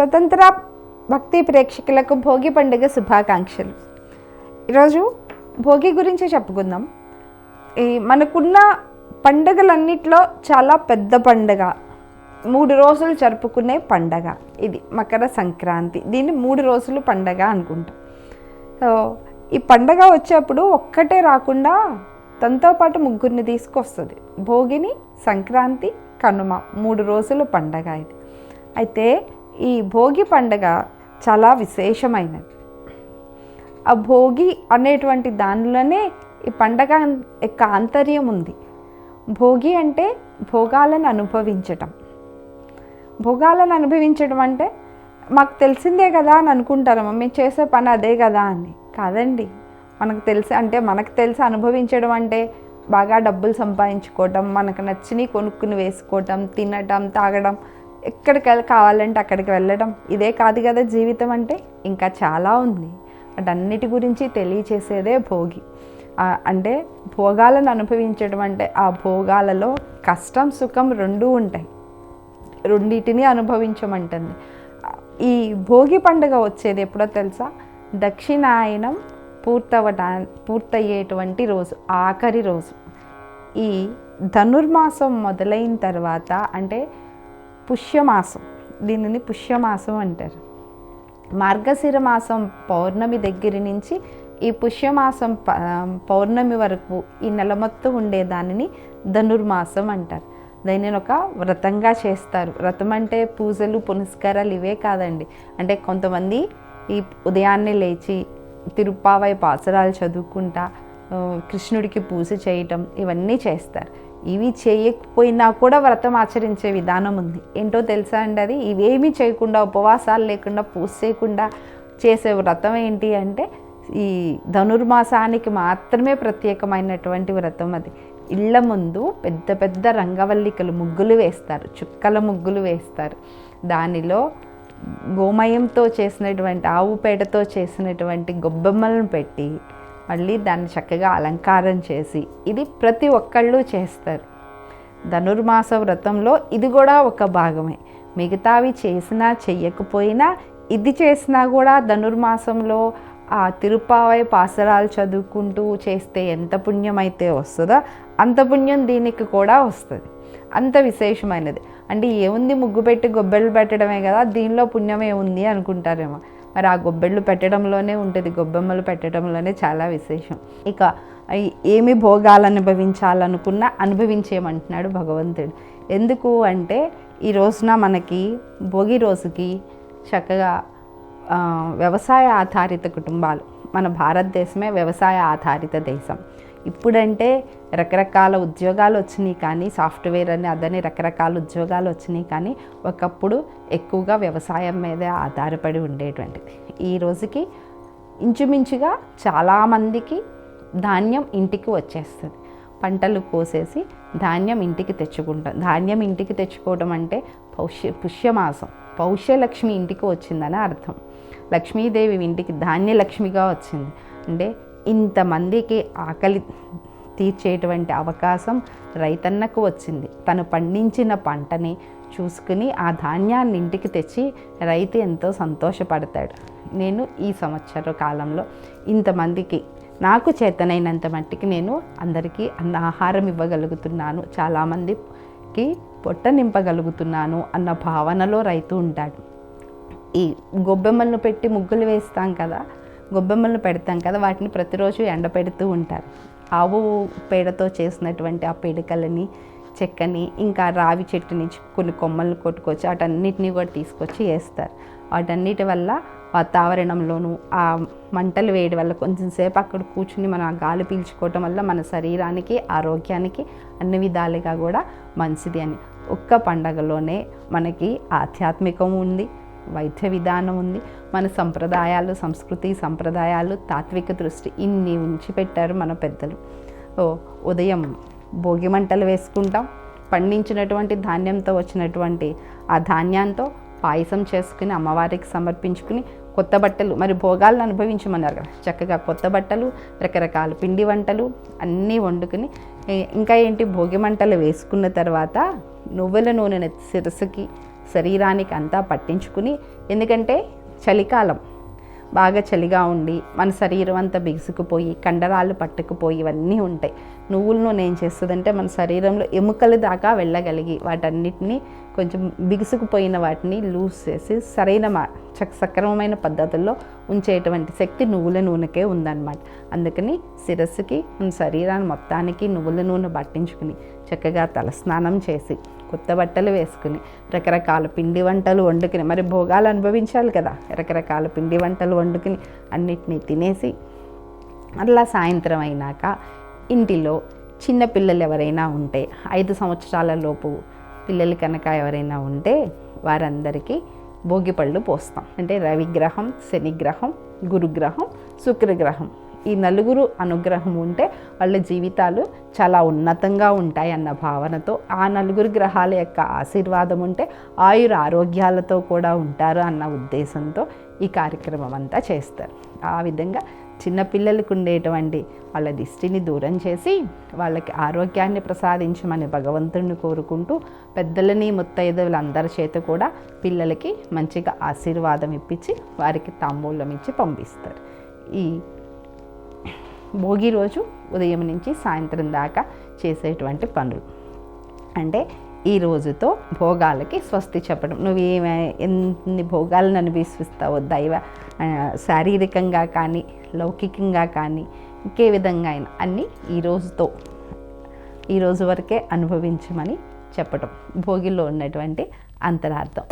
స్వతంత్ర భక్తి ప్రేక్షకులకు భోగి పండుగ శుభాకాంక్షలు. ఈరోజు భోగి గురించి చెప్పుకుందాం. ఈ మనకున్న పండుగలన్నిట్లో చాలా పెద్ద పండుగ. మూడు రోజులు జరుపుకునే పండగ. ఇది మకర సంక్రాంతి. దీన్ని మూడు రోజులు పండగ అనుకుంటాం. సో ఈ పండగ వచ్చేప్పుడు ఒక్కటే రాకుండా తనతో పాటు ముగ్గురిని తీసుకొస్తుంది. భోగిని సంక్రాంతి కనుమ. మూడు రోజులు పండగ ఇది. అయితే ఈ భోగి పండగ చాలా విశేషమైనది. ఆ భోగి అనేటువంటి దానిలోనే ఈ పండగ యొక్క ఆంతర్యం ఉంది. భోగి అంటే భోగాలను అనుభవించటం. భోగాలను అనుభవించడం అంటే మాకు తెలిసిందే కదా అని అనుకుంటారు మేము చేసే పని అదే కదా అని. కాదండి. మనకు తెలిసి అంటే మనకు తెలిసి అనుభవించడం అంటే బాగా డబ్బులు సంపాదించుకోవటం మనకు నచ్చినవి కొనుక్కుని వేసుకోవటం తినటం తాగడం ఎక్కడికి కావాలంటే అక్కడికి వెళ్ళడం. ఇదే కాదు కదా జీవితం అంటే. ఇంకా చాలా ఉంది. వాటన్నిటి గురించి తెలియచేసేదే భోగి. అంటే భోగాలను అనుభవించడం అంటే ఆ భోగాలలో కష్టం సుఖం రెండూ ఉంటాయి. రెండింటిని అనుభవించమంటుంది. ఈ భోగి పండుగ వచ్చేది ఎప్పుడో తెలుసా? దక్షిణాయనం పూర్తవటా పూర్తయ్యేటువంటి రోజు ఆఖరి రోజు. ఈ ధనుర్మాసం మొదలైన తర్వాత అంటే పుష్యమాసం. దీనిని పుష్యమాసం అంటారు. మార్గశిర మాసం పౌర్ణమి దగ్గర నుంచి ఈ పుష్యమాసం పౌర్ణమి వరకు ఈ నెల మొత్తం ఉండే దానిని ధనుర్మాసం అంటారు. దీనిని ఒక వ్రతంగా చేస్తారు. వ్రతం అంటే పూజలు పునస్కారాలు ఇవే కాదండి. అంటే కొంతమంది ఈ ఉదయాన్నే లేచి తిరుప్పావై పాసరాలు చదువుకుంటా కృష్ణుడికి పూజ చేయటం ఇవన్నీ చేస్తారు. ఇవి చేయకపోయినా కూడా వ్రతం ఆచరించే విధానం ఉంది. ఏంటో తెలుసా అండి అది? ఇవేమీ చేయకుండా ఉపవాసాలు లేకుండా పూజ చేయకుండా చేసే వ్రతం ఏంటి అంటే ఈ ధనుర్మాసానికి మాత్రమే ప్రత్యేకమైనటువంటి వ్రతం అది. ఇళ్ళ ముందు పెద్ద పెద్ద రంగవల్లికలు ముగ్గులు వేస్తారు చుక్కల ముగ్గులు వేస్తారు. దానిలో గోమయంతో చేసినటువంటి ఆవు పేడతో చేసినటువంటి గొబ్బెమ్మలను పెట్టి మళ్ళీ దాన్ని చక్కగా అలంకారం చేసి ఇది ప్రతి ఒక్కళ్ళు చేస్తారు. ధనుర్మాస వ్రతంలో ఇది కూడా ఒక భాగమే. మిగతావి చేసినా చెయ్యకపోయినా ఇది చేసినా కూడా ధనుర్మాసంలో ఆ తిరుపావై పాసరాలు చదువుకుంటూ చేస్తే ఎంత పుణ్యం అయితే వస్తుందో అంత పుణ్యం దీనికి కూడా వస్తుంది. అంత విశేషమైనది. అంటే ఏముంది ముగ్గు పెట్టి గొబ్బెళ్ళు పెట్టడమే కదా దీనిలో పుణ్యం ఏముంది అనుకుంటారేమో. మరి ఆ గొబ్బెళ్ళు పెట్టడంలోనే ఉంటుంది. గొబ్బెమ్మలు పెట్టడంలోనే చాలా విశేషం. ఇక ఏమి భోగాలు అనుభవించాలనుకున్నా అనుభవించేయమంటున్నాడు భగవంతుడు. ఎందుకు అంటే ఈ రోజున మనకి భోగి రోజుకి చక్కగా వ్యవసాయ ఆధారిత కుటుంబాలు. మన భారతదేశమే వ్యవసాయ ఆధారిత దేశం. ఇప్పుడంటే రకరకాల ఉద్యోగాలు వచ్చినాయి కానీ సాఫ్ట్వేర్ అని అదని రకరకాల ఉద్యోగాలు వచ్చినాయి కానీ ఒకప్పుడు ఎక్కువగా వ్యవసాయం మీదే ఆధారపడి ఉండేటువంటిది. ఈ రోజుకి ఇంచుమించుగా చాలామందికి ధాన్యం ఇంటికి వచ్చేస్తుంది. పంటలు కోసేసి ధాన్యం ఇంటికి తెచ్చుకుంటాం. ధాన్యం ఇంటికి తెచ్చుకోవడం అంటే పౌష్య పుష్యమాసం. పౌష్యలక్ష్మి ఇంటికి వచ్చిందని అర్థం. లక్ష్మీదేవి ఇంటికి ధాన్యలక్ష్మిగా వచ్చింది. అంటే ఇంతమందికి ఆకలి తీర్చేటువంటి అవకాశం రైతన్నకు వచ్చింది. తను పండించిన పంటని చూసుకుని ఆ ధాన్యాన్ని ఇంటికి తెచ్చి రైతు ఎంతో సంతోషపడతాడు. నేను ఈ సంవత్సర కాలంలో ఇంతమందికి నాకు చేతనైనంత మట్టికి నేను అందరికీ అన్న ఆహారం ఇవ్వగలుగుతున్నాను. చాలామందికి పొట్ట నింపగలుగుతున్నాను అన్న భావనలో రైతు ఉంటాడు. ఈ గొబ్బెమ్మలను పెట్టి ముగ్గులు వేస్తాం కదా గొబ్బెమ్మలను పెడతాం కదా వాటిని ప్రతిరోజు ఎండపెడుతూ ఉంటారు. ఆవు పేడతో చేసినటువంటి ఆ పిడకలని చెక్కని ఇంకా రావి చెట్టు నుంచి కొన్ని కొమ్మలు కొట్టుకొచ్చి వాటన్నిటిని కూడా తీసుకొచ్చి వేస్తారు. వాటన్నిటి వల్ల వాతావరణంలోనూ ఆ మంటలు వేయడం వల్ల కొంచెం సేపు అక్కడ కూర్చుని మనం ఆ గాలి పీల్చుకోవటం వల్ల మన శరీరానికి ఆరోగ్యానికి అన్ని విధాలుగా కూడా మంచిది అని. ఒక్క పండగలోనే మనకి ఆధ్యాత్మికం ఉంది వైద్య విధానం ఉంది. మన సంప్రదాయాలు సంస్కృతి సంప్రదాయాలు తాత్విక దృష్టి ఇన్ని ఉంచి పెట్టారు మన పెద్దలు. ఓ ఉదయం భోగి మంటలు వేసుకుంటాం. పండించినటువంటి ధాన్యంతో వచ్చినటువంటి ఆ ధాన్యంతో పాయసం చేసుకుని అమ్మవారికి సమర్పించుకుని కొత్త బట్టలు మరి భోగాలను అనుభవించమన్నారు కదా. చక్కగా కొత్త బట్టలు రకరకాల పిండి వంటలు అన్నీ వండుకుని ఇంకా ఏంటి? భోగి మంటలు వేసుకున్న తర్వాత నువ్వుల నూనెను శిరస్సుకి శరీరానికి అంతా పట్టించుకుని ఎందుకంటే చలికాలం. బాగా చలిగా ఉండి మన శరీరం అంతా బిగుసుకుపోయి కండరాలు పట్టుకుపోయి ఇవన్నీ ఉంటాయి. నువ్వుల నూనె ఏం చేస్తుందంటే మన శరీరంలో ఎముకలు దాకా వెళ్ళగలిగి వాటన్నిటిని కొంచెం బిగుసుకుపోయిన వాటిని లూజ్ చేసి సరైన మా చక్ సక్రమమైన పద్ధతుల్లో ఉంచేటువంటి శక్తి నువ్వుల నూనెకే ఉందన్నమాట. అందుకని శిరస్సుకి మన శరీరాన్ని మొత్తానికి నువ్వుల నూనె పట్టించుకుని చక్కగా తలస్నానం చేసి కొత్త బట్టలు వేసుకుని రకరకాల పిండి వంటలు వండుకుని మరి భోగాలు అనుభవించాలి కదా. రకరకాల పిండి వంటలు వండుకుని అన్నిటినీ తినేసి అట్లా సాయంత్రం అయినాక ఇంటిలో చిన్న పిల్లలు ఎవరైనా ఉంటే ఐదు సంవత్సరాల లోపు పిల్లలు కనుక ఎవరైనా ఉంటే వారందరికీ భోగిపళ్ళు పోస్తాం. అంటే రవిగ్రహం శనిగ్రహం గురుగ్రహం శుక్రగ్రహం. ఈ నలుగురు అనుగ్రహం ఉంటే వాళ్ళ జీవితాలు చాలా ఉన్నతంగా ఉంటాయి అన్న భావనతో ఆ నలుగురు గ్రహాల యొక్క ఆశీర్వాదం ఉంటే ఆయుర ఆరోగ్యాలతో కూడా ఉంటారు అన్న ఉద్దేశంతో ఈ కార్యక్రమం అంతా చేస్తారు. ఆ విధంగా చిన్నపిల్లలకు ఉండేటువంటి వాళ్ళ దిష్టిని దూరం చేసి వాళ్ళకి ఆరోగ్యాన్ని ప్రసాదించమని భగవంతుడిని కోరుకుంటూ పెద్దలని ముత్తైదవులందరి చేత కూడా పిల్లలకి మంచిగా ఆశీర్వాదం ఇప్పించి వారికి తాంబూలం ఇచ్చి పంపిస్తారు. ఈ భోగి రోజు ఉదయం నుంచి సాయంత్రం దాకా చేసేటువంటి పనులు. అంటే ఈ రోజుతో భోగాలకి స్వస్తి చెప్పడం. నువ్వు ఏమే ఎన్ని భోగాలను అనుభవిస్తావో దైవ శారీరకంగా కానీ లౌకికంగా కానీ ఇంకే విధంగా అయినా అన్నీ ఈ రోజుతో ఈ రోజు వరకే అనుభవించమని చెప్పటం. భోగిలో ఉన్నటువంటి అంతరార్థం.